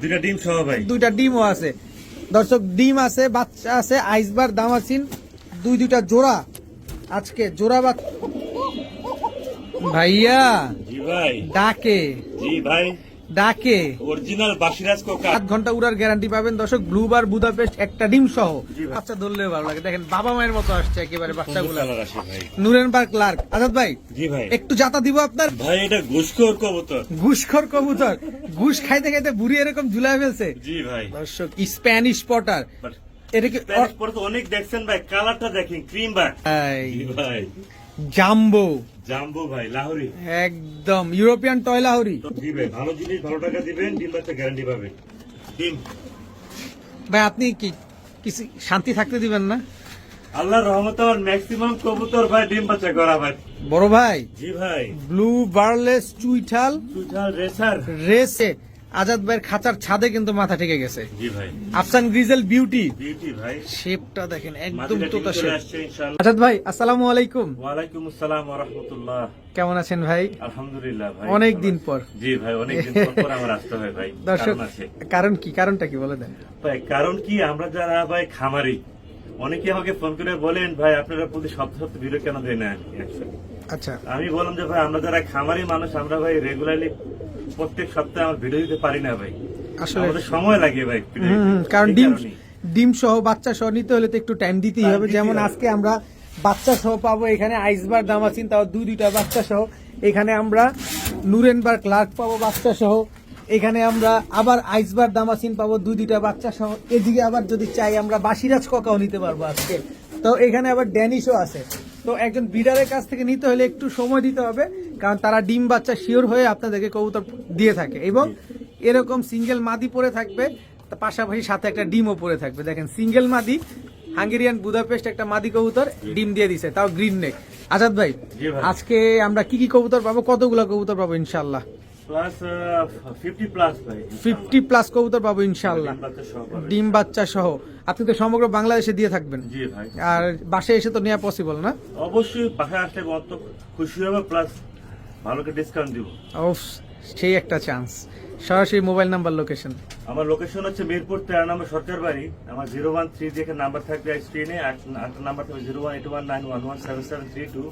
দুইটা ডিম সহ ভাই। দুইটা ডিমও আছে। দর্শক ডিম আছে বাচ্চা আছে আইসবার দামাসিন দুই দুইটা জোড়া। আজকে জোড়া বা ভাইয়া জি ভাই। ডাকে। জি ভাই। ডাকে। অরিজিনাল বাসিরাজ কোকা আট ঘণ্টা উড়ার গ্যারান্টি পাবেন। দর্শক ব্লু বার বুদাপেস্ট একটা ডিম সহ। বাচ্চা ধরলে ভালো লাগে। দেখেন বাবা মায়ের মতো আসছে একেবারে বাচ্চাগুলো। কালার আসে ভাই। Nuremberg clerk. আজাদ ভাই জি ভাই। একটু জাতা দিব আপনার? ভাই এটা ঘুষখোর কবুতর। ঘুষখর কবুতর। ঘুষ খাইতে খাইতে বুড়ি এরকম ঝুলাই ফেলছে। জি ভাই। দর্শক স্প্যানিশ পটার But এটা কি Spanish তো অনেক দেখছেন ভাই। কালারটা দেখেন ক্রিম ভাই। জাম্বো জাম্বো ভাই লাহোরি। একদম ইউরোপিয়ান টয়লাহরি জি ভাই ভালো জিনিস ভালো টাকা দিবেন ডিম বাচ্চা গ্যারান্টি পাবেন। ডিম। ভাই আপনি কি কিছু শান্তি থাকতে দিবেন না? আল্লাহর রহমত ম্যাক্সিমাম কবুতর ভাই ডিম বাচ্চা করা ভাই। বড় ভাই জি ভাই। ব্লু বার্লেস চুইঠাল চুইঠাল রেসার। রেসে। আজাদ ভাইয়ের খাঁচার ছাদে কিন্তু মাথা ঠেকে গেছে। Afsan grizzle beauty. শেপটা দেখেন একদম তোতা শেপ। আজাদ ভাই আসসালামু আলাইকুম। ওয়ালাইকুম আসসালাম ওয়া রাহমাতুল্লাহ। কেমন আছেন ভাই? আলহামদুলিল্লাহ ভাই অনেক দিন পর। জি ভাই অনেক দিন পর আমার আসতে হয় ভাই। দর্শক কারণ কি? কারণটা কি বলে দেন। ভাই কারণ কি? আমরা যারা ভাই খামারি অনেকে আমাকে ফোন করে বলেন ভাই আপনারা প্রতি সপ্তাহ সপ্তাহ ভিডিও কেন দেয় না? আচ্ছা। আমি বললাম যে ভাই আমরা যারা খামারি মানুষ আমরা ভাই রেগুলারলি প্রত্যেক সপ্তাহে আমার ভিডিও দিতে পারি না ভাই। আসলে সময় লাগে ভাই কারণ ডিম ডিম সহ বাচ্চা সহ নিতে হলে তো একটু টাইম দিতেই হবে। যেমন আজকে আমরা বাচ্চা সহ পাবো এখানে আইসবার দামাসিন তাও দুই দুইটা বাচ্চা সহ। এখানে আমরা নুরেনবার ক্লার্ক পাবো বাচ্চা সহ। এখানে আমরা আবার আইসবার দামাসিন পাবো দুই দুইটা বাচ্চা সহ। এদিকে আবার যদি চাই আমরা বাসিরাজ ককাও নিতে পারব আজকে। তো এখানে আবার ড্যানিশও আছে। তো একজন বিডারের কাছ থেকে নিতে হলে একটু সময় দিতে হবে কারণ তারা ডিম বাচ্চা শিওর হয়ে আপনাদেরকে কবুতর দিয়ে থাকে এবং এরকম সিঙ্গেল মাদি পরে থাকবে পাশাপাশি সাথে একটা ডিমও পরে থাকবে। দেখেন সিঙ্গেল মাদি হাঙ্গেরিয়ান বুদাপেস্ট একটা মাদি কবুতর ডিম দিয়ে দিছে তাও গ্রিন নেই আজাদ ভাই আজকে আমরা কি কি কবুতর পাবো? কতগুলো কবুতর পাবো ইনশাল্লাহ ফিফটি প্লাস কবুতর পাবো ইনশাল্লাহ ডিম বাচ্চা সহ আপনি তো সমগ্র বাংলাদেশে দিয়ে থাকবেন। আর বাসায় এসে তো নেওয়া পসিবল না? অবশ্যই বাসায় আসলে অত খুশি হবে প্লাস ভালো ডিসকাউন্ট দিব। সেই একটা চান্স সরাসরি মোবাইল নাম্বার লোকেশন আমার লোকেশন হচ্ছে মিরপুর তেরো নম্বর সরকার বাড়ি আমার জিরো ওয়ান থ্রি দেখে নাম্বার থাকবে স্ক্রিনে আটটা নাম্বার থাকবে zero one eight one nine one one seven seven three two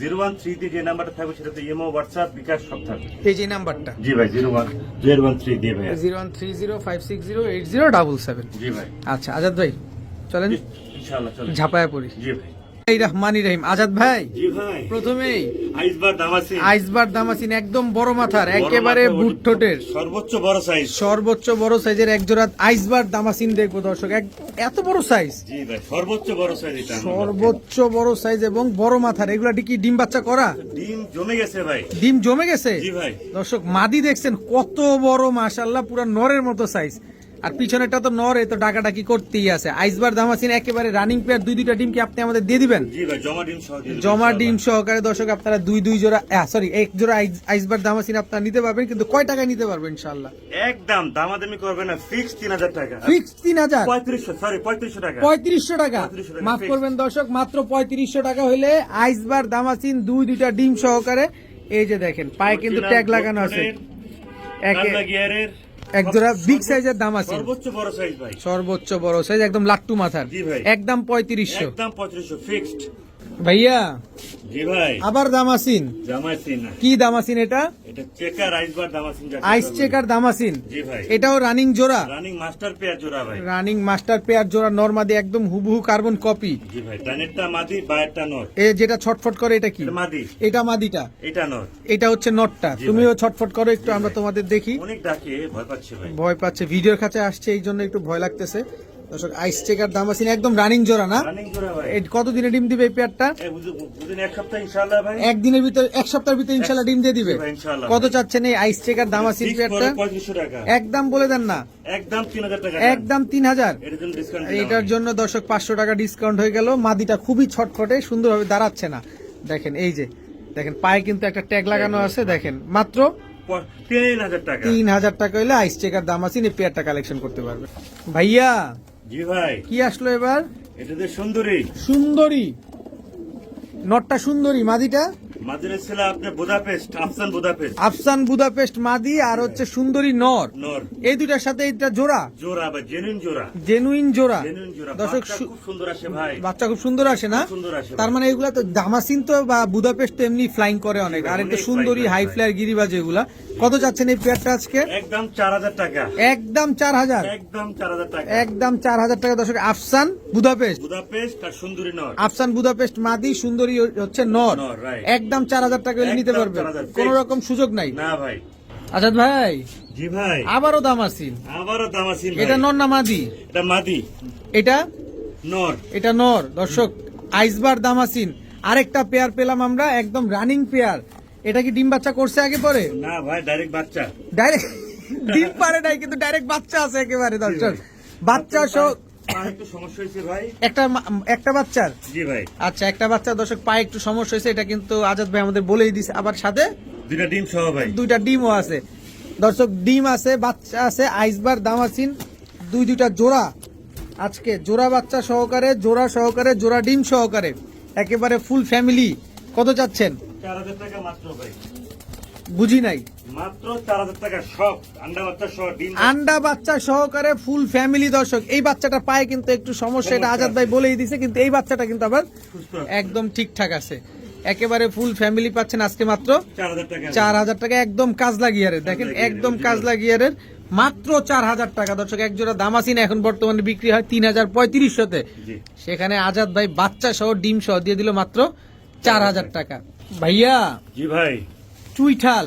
zero one three দিয়ে যে নাম্বারটা থাকবে সেটাতে ইমো হোয়াটসঅ্যাপ বিকাশ সব থাকবে। এই যে নাম্বারটা জি ভাই zero one zero one three দিয়ে ভাই zero one three zero five six zero eight zero double seven জি ভাই। আচ্ছা আজাদ ভাই চলেন। ইনশাআল্লাহ চলে ঝাপায়া পড়ি। জি ভাই। রহমানি রহিম আজাদ ভাই প্রথমেই আইসবার দামাসিন। একদম বড় মাথার একেবারে সর্বোচ্চ বড় সাইজ সর্বোচ্চ বড় সাইজের এক জোড়া আইসবার দামাসিন দেখব দর্শক এত বড় সাইজ সর্বোচ্চ বড় সাইজ সর্বোচ্চ বড় সাইজ এবং বড় মাথার। এগুলা কি ডিম বাচ্চা করা? ডিম জমে গেছে ভাই। ডিম জমে গেছে? দর্শক মাদি দেখছেন কত বড় মাশাল্লাহ পুরো নরের মতো সাইজ আর পিছনেরটা তো নর তো ডাকাডাকি করতেই আছে। আইসবার দামাসিন একেবারে রানিং প্লেয়ার দুই দুইটা ডিম কি আপনি আমাদের দিয়ে দিবেন? জমা ডিম ইনশাআল্লাহ। সহকারে দর্শক আপনারা দুই দুই জোড়া সরি এক জোড়া আইসবার দামাসিন আপনারা নিতে পারবেন কিন্তু কয় টাকায় নিতে পারবেন ইনশাল্লাহ একদম দামাদামি করবে না ফিক্স তিন হাজার টাকা। ফিক্স তিন হাজার? পঁয়ত্রিশশো সরি পঁয়ত্রিশশো টাকা। পঁয়ত্রিশশো টাকা? 3500 টাকা মাফ করবেন দর্শক মাত্র পঁয়ত্রিশশো টাকা হইলে আইসবার দামাসিন দুই দুইটা ডিম সহকারে এই যে দেখেন পায়ে কিন্তু ট্যাগ লাগানো আছে। একে গিয়ারের এক জোড়া বিগ সাইজের দাম আছে। সর্বোচ্চ বড় সাইজ ভাই। সর্বোচ্চ বড় সাইজ একদম লাট্টু মাথার। একদম পঁয়ত্রিশশো। একদম পঁয়ত্রিশশো ফিক্সড ভাইয়া জি ভাই। আবার দামাসিন। জামাইছি না। কি দামাসিন এটা? এটা চেকার আইসবার দামাসিন আইস। চেকার দামাসিন। জি ভাই। এটাও রানিং জোড়া? রানিং মাস্টার পেয়ার জোড়া ভাই। রানিং মাস্টার পেয়ার জোড়া নর্মাদি একদম হুবহু কার্বন কপি জি ভাই ডানেরটা মাদি বায়েরটা নর। এ যেটা ছটফট করে এটা কি? এটা মাদি। এটা মাদিটা? এটা নর। এটা হচ্ছে নটটা। তুমিও ছটফট করো একটু আমরা তোমাদের দেখি। অনেক ডাকে ভয় পাচ্ছে ভাই। ভয় পাচ্ছে ভিডিওর কাছে আসছে এই জন্য একটু ভয় লাগতেছে। দর্শক আইস চেকার দামাসিন একদম রানিং জোড়া না? কত দিনে ডিম দিবে এই পেয়ারটা একদিনের ভিতর এক সপ্তাহের ভিতর ইনশাল্লাহ ডিম দিয়ে দিবে। কত চাচ্ছেন এই আইস চেকার দামাসিন Fixed পেয়ারটা একদম বলে দেন না। একদম তিন হাজার এটার জন্য দর্শক পাঁচশো টাকা ডিসকাউন্ট হয়ে গেল। মাদিটা খুবই ছটফটে সুন্দরভাবে দাঁড়াচ্ছে না। দেখেন এই যে দেখেন পায়ে কিন্তু একটা ট্যাগ লাগানো আছে দেখেন। মাত্র তিন হাজার টাকা। তিন হাজার টাকা হইলে আইস চেকার দাম আছে এই পেয়ারটা কালেকশন করতে পারবে। ভাইয়া জি ভাই। কি আসলো এবার? এটাতে সুন্দরী। সুন্দরী। নটটা সুন্দরী মাদিটা? মাদ্রাস ছিল আপনার Budapest Afsan Budapest. Afsan Budapest মাদি আর হচ্ছে সুন্দরী নর। নর। এই দুইটার সাথে এটা জোড়া? জোড়া বা জেনুইন জোড়া। জেনুইন জোড়া। দর্শক বাচ্চা খুব সুন্দর আসে ভাই। বাচ্চা খুব সুন্দর আসে না? সুন্দর আসে তার মানে এগুলা তো দামাসিন তো বা বুদাপেস্ট তো এমনি ফ্লাইং করে অনেক। আর একটা সুন্দরী হাই ভাই। ফ্লায়ার গিরিবাজ এগুলা। কত যাচ্ছেন এই পেয়ারটা আজকে? একদম চার হাজার টাকা। একদম চার হাজার? একদম চার হাজার টাকা। একদম চার হাজার টাকা দর্শক আফসান বুদাপেস্ট। বুদাপেস্ট আর সুন্দরী নর। আফসান বুদাপেস্ট মাদি সুন্দরী হচ্ছে নর। একদম চার হাজার টাকা নিতে পারবে পারবেন। 4,000 কোন রকম সুযোগ নাই। না ভাই। আজাদ ভাই? জি ভাই। আবারও দাম আসিন আবারও দাম আছে এটা নর না মাদি? এটা মাদি। এটা? নর। এটা নর। দর্শক আইসবার দামাসিন আরেকটা পেয়ার পেলাম আমরা একদম রানিং পেয়ার। এটা কি ডিম বাচ্চা করছে আগে পরে? না ভাই ডাইরেক্ট বাচ্চা। ডাইরেক্ট ডিম পারে নাই কিন্তু ডাইরেক্ট বাচ্চা আছে একেবারে দর্শক বাচ্চা সহ একটু একটা বাচ্চার? জি ভাই। আচ্ছা একটা বাচ্চা দর্শক পায়ে একটু সমস্যা হয়েছে এটা কিন্তু আজাদ ভাই আমাদের বলেই দিছে। আবার সাথে দুইটা ডিম সহ ভাই। দুইটা ডিমও আছে। দর্শক ডিম আছে বাচ্চা আছে আইসবার দামাসিন দুই দুইটা জোড়া। আজকে জোড়া বাচ্চা সহকারে জোড়া সহকারে জোড়া ডিম সহকারে। একেবারে ফুল ফ্যামিলি কত চাচ্ছেন? চার হাজার টাকা মাত্র ভাই। বুঝি নাই? মাত্র চার হাজার টাকা সব আন্ডা বাচ্চা সহ ডিম আন্ডা বাচ্চা সহকারে ফুল ফ্যামিলি দর্শক এই বাচ্চাটা পায়ে কিন্তু একটু সমস্যা এটা আজাদ ভাই বলেই দিছে কিন্তু এই বাচ্চাটা কিন্তু আবার একদম ঠিকঠাক আছে। একেবারে ফুল ফ্যামিলি পাচ্ছেন আজকে মাত্র চার হাজার টাকা। একদম কাজলা গিয়ারের। দেখেন একদম গিয়ারের, কাজলা গিয়ারের। মাত্র চার হাজার টাকা দর্শক এক জোড়া দামাসিন এখন বর্তমানে বিক্রি হয় তিন হাজার পঁয়ত্রিশশোতে। সেখানে আজাদ ভাই বাচ্চা সহ ডিম সহ দিয়ে দিল মাত্র চার হাজার টাকা। ভাইয়া জি ভাই। চুইঠাল।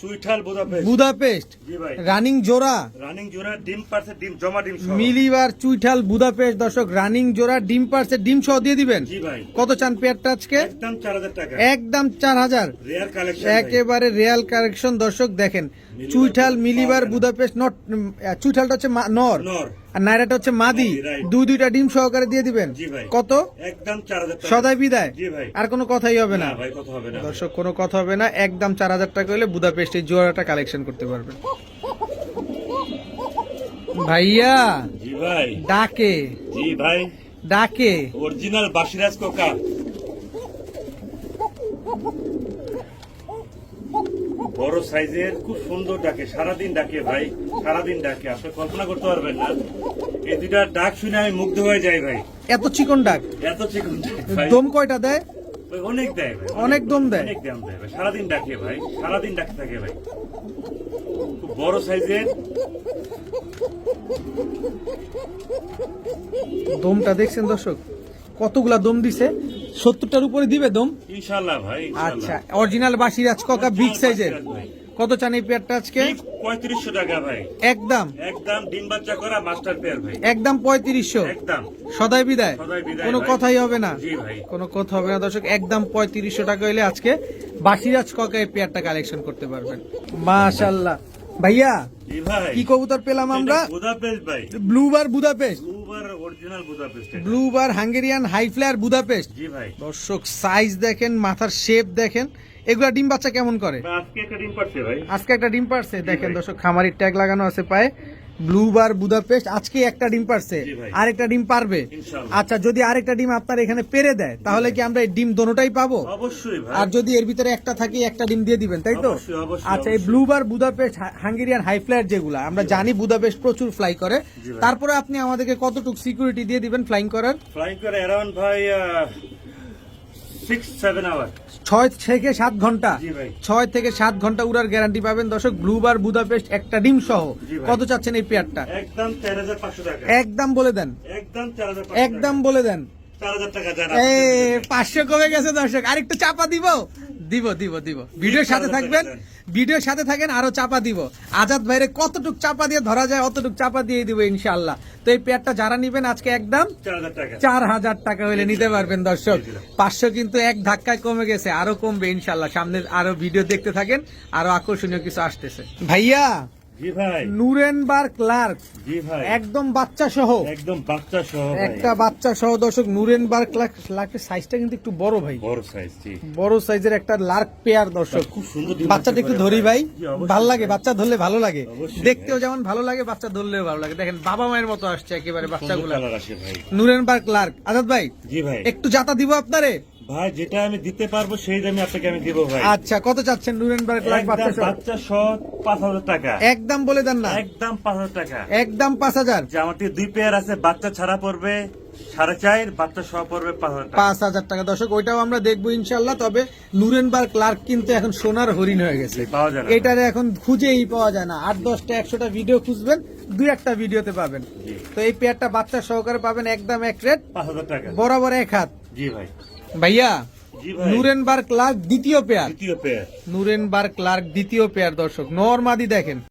চুইঠাল বুদাপেস্ট। বুদাপেস্ট। জি ভাই। রানিং জোড়া। রানিং জোড়া ডিম পারছে ডিম জমা ডিম সহ। মিলিবার চুইঠাল বুদাপেস্ট। দর্শক রানিং জোড়া ডিম পার্সে ডিম সহ দিয়ে দিবেন। জি ভাই। কত চান পেয়ারটা আজকে? একদম চার হাজার টাকা। একদম চার হাজার। কালেকশন একেবারে রিয়াল কারেকশন দর্শক দেখেন। চুইঠাল মিলিবার বুদাপেস্ট নট চুইঠালটা হচ্ছে নর। নর। আর নাইরাটা হচ্ছে মাদি। দুই দুইটা ডিম সহকারে দিয়ে দিবেন? কত? একদম সদাই বিদায়? আর কোনো কথাই হবে না। দর্শক কোনো কথা হবে না। একদম চার হাজার টাকা হলে বুদাপেস্টের জোয়ারাটা কালেকশন করতে পারবেন। ভাইয়া ভাই। ডাকে। ভাই। ডাকে। অরিজিনাল বাসিরাজ কোকা। বড় সাইজের খুব সুন্দর ডাকে সারাদিন ডাকে ভাই সারাদিন ডাকে। আপনি কল্পনা করতে পারবেন না। এই দুইটা ডাক শুনে আমি মুগ্ধ হয়ে যাই ভাই। এত চিকন ডাক। এত চিকন ডাক ভাই। দম কয়টা দেয়? অনেক দেয় ভাই অনেক দম দেয়? অনেক দাম দেয় ভাই সারাদিন ডাকে ভাই সারাদিন ডাকে থাকে ভাই। খুব বড় সাইজের। দমটা দেখছেন দর্শক? কতগুলা দম দিছে? সত্তরটার উপরে দিবে দম? ইনশাল্লাহ ভাই আচ্ছা অরিজিনাল বাসি রাজককা বিগ সাইজের কত চান এই পেয়ারটা আজকে? পঁয়ত্রিশশো টাকা ভাই। একদম। একদম ডিম বাচ্চা করা মাস্টার পেয়ার ভাই। একদম পঁয়ত্রিশশো। একদম। সদাই বিদায়। কোনো কথাই হবে না। কোনো কথা হবে না দর্শক। একদম পঁয়ত্রিশশো টাকা হইলে আজকে বাসিরাজ ককা এই পেয়ারটা কালেকশন করতে পারবেন। মাশাল্লাহ ভাইয়া কি কবুতর পেলাম আমরা? বুদাপেস্ট ভাই। Blue bar Budapest blue bar original Budapest blue bar Hungarian high flyer Budapest জি ভাই। দর্শক সাইজ দেখেন মাথার শেপ দেখেন। এগুলা ডিম বাচ্চা কেমন করে? আজকে একটা ডিম পারছে ভাই। আজকে একটা ডিম পারছে। দেখেন দর্শক খামারির ট্যাগ লাগানো আছে পায়ে। ব্লু বার বুদাপেস্ট আজকে একটা ডিম পারছে। আরেকটা ডিম পারবে। আচ্ছা যদি আরেকটা ডিম আপনার এখানে পেরে দেয় তাহলে কি আমরা এই ডিম দোনোটাই পাবো? অবশ্যই আর যদি এর ভিতরে একটা থাকে একটা ডিম দিয়ে দিবেন তাই তো? আচ্ছা এই অবশ্যই। Blue bar Budapest Hungarian high flyer যেগুলা আমরা জানি বুদাপেস্ট প্রচুর ফ্লাই করে। তারপরে আপনি আমাদেরকে কতটুকু সিকিউরিটি দিয়ে দিবেন ফ্লাইং করার? ফ্লাইং করে অ্যারাউন্ড ভাই ছয় থেকে সাত ঘণ্টা। ছয় থেকে সাত ঘণ্টা উড়ার গ্যারান্টি পাবেন। দর্শক ব্লুবার বুদাপেস্ট একটা ডিম সহ কত চাচ্ছেন এই পেয়ারটা একদম চার হাজার পাঁচশো টাকা। একদম বলে দেন। একদম একদম বলে দেন। পাঁচশো কমে গেছে দর্শক। আরেকটু চাপা দিব। দিব দিব দিব। ভিডিওর সাথে থাকবেন ভিডিওর সাথে থাকেন আরও চাপা দিব। আজাদ ভাইরে কতটুক চাপা দিয়ে ধরা যায় অতটুক চাপা দিয়ে দিব ইনশাল্লাহ তো এই প্যাডটা যারা নিবেন আজকে একদম চার হাজার টাকা। হইলে নিতে পারবেন দর্শক। পাঁচশো কিন্তু এক ধাক্কায় কমে গেছে আরও কমবে ইনশাল্লাহ সামনে আরও ভিডিও দেখতে থাকেন আরও আকর্ষণীয় কিছু আসতেছে। ভাইয়া নুরেনবার ক্লার্ক। জি একদম বাচ্চা সহ। একদম বাচ্চা সহ একটা বাচ্চা সহ দর্শক নুরেনবার ক্লার্কের সাইজটা কিন্তু একটু বড় ভাই। বড় সাইজ বড় সাইজের একটা লার্ক পেয়ার দর্শক। খুব সুন্দর বাচ্চাটা একটু ধরি ভাই। ভালো লাগে বাচ্চা ধরলে ভালো লাগে। দেখতেও যেমন ভালো লাগে বাচ্চা ধরলেও ভালো লাগে। দেখেন বাবা মায়ের মতো আসছে একেবারে বাচ্চাগুলো। নুরেনবার ক্লার্ক। আজাদ ভাই জি ভাই। একটু জাতা দিব আপনারে? ভাই যেটা আমি দিতে পারব সেই দামে আপনাকে আমি দিব ভাই। আচ্ছা কত চাচ্ছেন? নুরেনবার্গ বাচ্চা বাচ্চা সহ পাঁচ হাজার টাকা। একদম বলে দেন না। একদম পাঁচ হাজার টাকা। একদম পাঁচ হাজার। যে দুই পেয়ার আছে বাচ্চা ছাড়া পড়বে সাড়ে চার বাচ্চা সহ পড়বে পাঁচ হাজার টাকা। পাঁচ হাজার টাকা। দর্শক ওইটাও আমরা দেখব ইনশাল্লাহ তবে নুরেনবার্গ ক্লার্ক কিন্তু এখন সোনার হরিণ হয়ে গেছে। পাওয়া যায় না। এটারে এখন খুঁজেই পাওয়া যায় না। আট দশটা একশোটা ভিডিও খুঁজবেন দুই একটা ভিডিওতে পাবেন। তো এই পেয়ারটা বাচ্চা সহকারে পাবেন একদম এক রেট পাঁচ হাজার টাকা। বরাবর এক হাত। জি ভাই। ভাইয়া নুরেন বার ক্লার্ক দ্বিতীয় পেয়ার দ্বিতীয় পেয়ার নুরেনবার্গ ক্লার্ক দ্বিতীয় পেয়ার দর্শক। নর্মাদি দেখেন।